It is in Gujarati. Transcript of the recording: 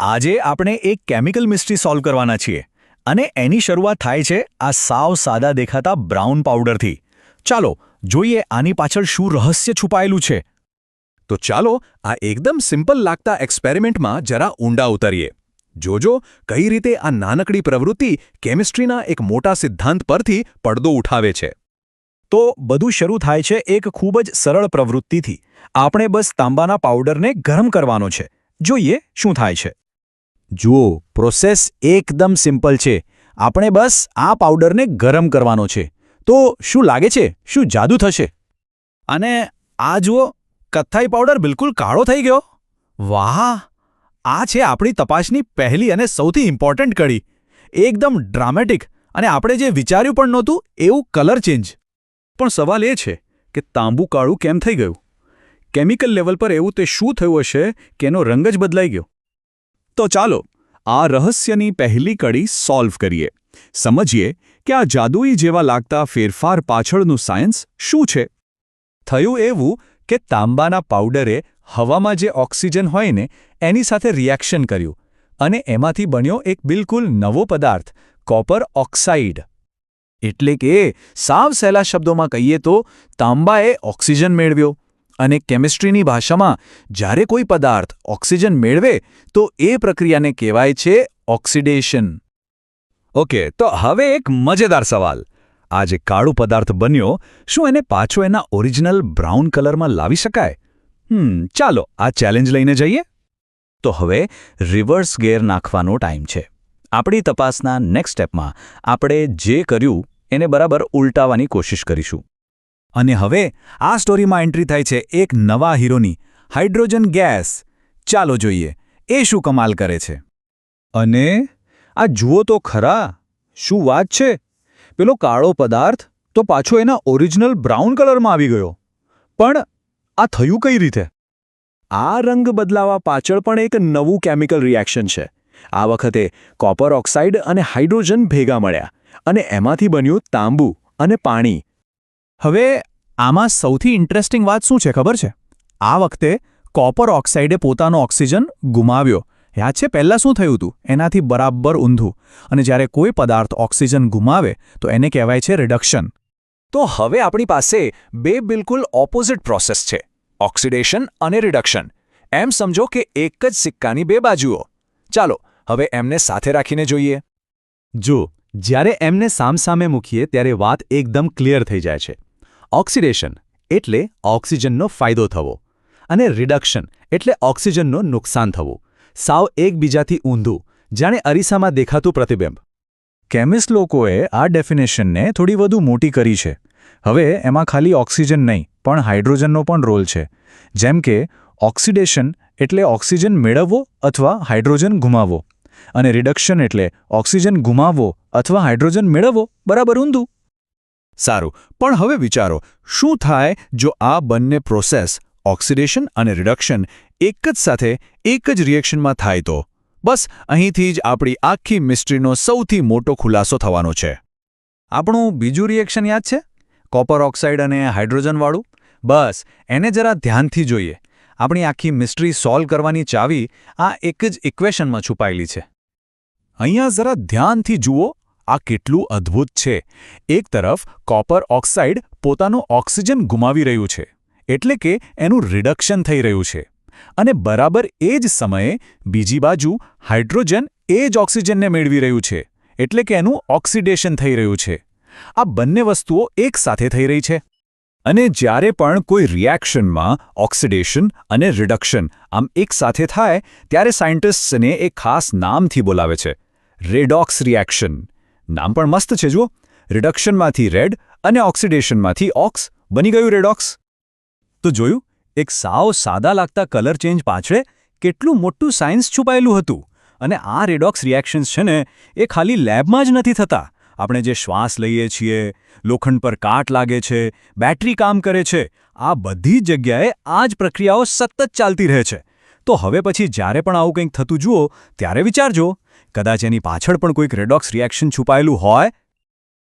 આજે આપણે એક કેમિકલ મિસ્ટ્રી સોલ્વ કરવાના છીએ અને એની શરૂઆત થાય છે આ સાવ સાદા દેખાતા બ્રાઉન પાવડરથી. ચાલો, જોઈએ આની પાછળ શું રહસ્ય છુપાયેલું છે. તો ચાલો, આ એકદમ સિમ્પલ લાગતા એક્સપેરિમેન્ટમાં જરા ઊંડા ઉતરીએ. જોજો, કઈ રીતે આ નાનકડી પ્રવૃત્તિ કેમિસ્ટ્રીના એક મોટા સિદ્ધાંત પરથી પડદો ઉઠાવે છે. તો બધું શરૂ થાય છે એક ખૂબ જ સરળ પ્રવૃત્તિથી. આપણે બસ તાંબાના પાવડરને ગરમ કરવાનો છે. જોઈએ શું થાય છે. જુઓ પ્રોસેસ એકદમ સિમ્પલ છે. આપણે બસ આ પાવડરને ગરમ કરવાનો છે. તો શું લાગે છે? શું જાદુ થશે? અને આ જુઓ, કથ્થાઈ પાવડર બિલકુલ કાળો થઈ ગયો. વાહ! આ છે આપણી તપાસની પહેલી અને સૌથી ઇમ્પોર્ટન્ટ કડી. એકદમ ડ્રામેટિક અને આપણે જે વિચાર્યું પણ નહોતું, એવું કલર ચેન્જ પણ સવાલ એ છે કે તાંબુ કાળું કેમ થઈ ગયું? કેમિકલ લેવલ પર એવું તે શું થયું હશે કે એનો રંગ જ બદલાઈ ગયો? તો ચાલો આ રહસ્યની પહેલી કડી સોલ્વ કરીએ. સમજીએ કે આ જાદુઈ જેવા લાગતા ફેરફાર પાછળનું સાયન્સ શું છે? થયું એવું કે તાંબાના પાવડરે હવામાં જે ઓક્સિજન હોય ને, એની સાથે રિએક્શન કર્યું અને એમાંથી બન્યો એક બિલકુલ નવો પદાર્થ કોપર ઓક્સાઇડ એટલે કે સાવ સહેલા શબ્દોમાં કહીએ તો તાંબાએ ઓક્સિજન મેળવ્યો. અને કેમિસ્ટ્રીની ભાષામાં જ્યારે કોઈ પદાર્થ ઓક્સિજન મેળવે, તો એ પ્રક્રિયાને કહેવાય છે ઓક્સિડેશન. ઓકે, તો હવે એક મજેદાર સવાલ. આ જે કાળો પદાર્થ બન્યો, શું એને પાછો એના ઓરિજિનલ બ્રાઉન કલરમાં લાવી શકાય? હમ, ચાલો, આ ચેલેન્જ લઈને જઈએ. તો હવે રિવર્સ ગેર નાખવાનો ટાઈમ છે. આપણી તપાસના નેક્સ્ટ સ્ટેપમાં આપણે જે કર્યું, એને બરાબર ઉલટાવવાની કોશિશ કરીશું. અને હવે આ સ્ટોરીમાં એન્ટ્રી થાય છે એક નવા હીરોની, હાઇડ્રોજન ગેસ. ચાલો જોઈએ, એ શું કમાલ કરે છે? અને આ જુઓ તો ખરા, શું વાત છે? પેલો કાળો પદાર્થ તો પાછો એના ઓરિજિનલ બ્રાઉન કલરમાં આવી ગયો. પણ આ થયું કઈ રીતે? આ રંગ બદલાવા પાછળ પણ એક નવું કેમિકલ રિએક્શન છે. આ વખતે કોપર ઓક્સાઇડ અને હાઇડ્રોજન ભેગા મળ્યા અને એમાંથી બન્યું તાંબુ અને પાણી. હવે, આમાં સૌથી ઇન્ટરેસ્ટિંગ વાત શું છે ખબર છે? આ વખતે કોપર ઓક્સાઇડે પોતાનો ઓક્સિજન ગુમાવ્યો. યાદ છે પહેલાં શું થયું હતું? એનાથી બરાબર ઊંધું. અને જ્યારે કોઈ પદાર્થ ઓક્સિજન ગુમાવે, તો એને કહેવાય છે રિડક્શન તો હવે આપણી પાસે બે બિલકુલ ઓપોઝિટ પ્રોસેસ છે. ઓક્સિડેશન અને રિડક્શન એમ સમજો કે એક જ સિક્કાની બે બાજુઓ. ચાલો, હવે એમને સાથે રાખીને જોઈએ. જો, જ્યારે એમને સામસામે મૂકીએ, ત્યારે વાત એકદમ ક્લિયર થઈ જાય છે. ઓક્સિડેશન એટલે ઓક્સિજનનો ફાયદો થવો અને રિડક્શન એટલે ઓક્સિજનનું નુકસાન થવું. સાવ એકબીજાથી ઊંધું, જાણે અરીસામાં દેખાતું પ્રતિબિંબ. કેમિસ્ટ લોકોએ આ ડેફિનેશનને થોડી વધુ મોટી કરી છે. હવે એમાં ખાલી ઓક્સિજન નહીં, પણ હાઇડ્રોજનનો પણ રોલ છે. જેમ કે, ઓક્સિડેશન એટલે ઓક્સિજન મેળવવો અથવા હાઇડ્રોજન ગુમાવવો. અને રિડક્શન એટલે ઓક્સિજન ગુમાવવો અથવા હાઇડ્રોજન મેળવવો, બરાબર ઊંધું. સારું, પણ હવે વિચારો, શું થાય જો આ બંને પ્રોસેસ ઓક્સિડેશન અને રિડક્શન એક જ સાથે એક જ રિએક્શનમાં થાય તો? બસ, અહીંથી જ આપણી આખી મિસ્ટ્રીનો સૌથી મોટો ખુલાસો થવાનો છે. આપણું બીજું રિએક્શન યાદ છે? કોપર ઓક્સાઇડ અને હાઇડ્રોજનવાળું બસ, એને જરા ધ્યાનથી જોઈએ. આપણી આખી મિસ્ટ્રી સોલ્વ કરવાની ચાવી આ એક જ ઇક્વેશનમાં છુપાયેલી છે. અહીંયા જરા ધ્યાનથી જુઓ આ કેટલું અદ્ભુત છે. એક તરફ, કોપર ઓક્સાઇડ પોતાનો ઓક્સિજન ગુમાવી રહ્યું છે, એટલે કે એનું રિડક્શન થઈ રહ્યું છે. અને બરાબર એ જ સમયે, બીજી બાજુ, હાઇડ્રોજન એ જ ઓક્સિજનને મેળવી રહ્યું છે, એટલે કે એનું ઓક્સિડેશન થઈ રહ્યું છે. આ બંને વસ્તુઓ એક સાથે થઈ રહી છે. અને જ્યારે પણ કોઈ રિએક્શનમાં ઓક્સિડેશન અને રિડક્શન આમ એક સાથે થાય, ત્યારે સાયન્ટિસ્ટ્સને એક ખાસ નામથી બોલાવે છે, રેડોક્સ રિએક્શન. નામ પણ મસ્ત છે જુઓ. રિડક્શનમાંથી રેડ અને ઓક્સિડેશનમાંથી ઓક્સ બની ગયું રેડોક્સ તો જોયું, એક સાવ સાદા લાગતા કલર ચેન્જ પાછળ કેટલું મોટું સાયન્સ છુપાયેલું હતું. અને આ રેડોક્સ રિએક્શન્સ છે ને, એ ખાલી લેબમાં જ નથી થતા. આપણે જે શ્વાસ લઈએ છીએ, લોખંડ પર કાટ લાગે છે, બેટરી કામ કરે છે, આ બધી જગ્યાએ આ જ પ્રક્રિયાઓ સતત ચાલતી રહે છે. તો હવે પછી જ્યારે પણ આવું કંઈક થતું જુઓ, ત્યારે વિચારજો કદાચ એની પાછળ પણ કોઈક રેડોક્સ રિએક્શન છુપાયેલું હોય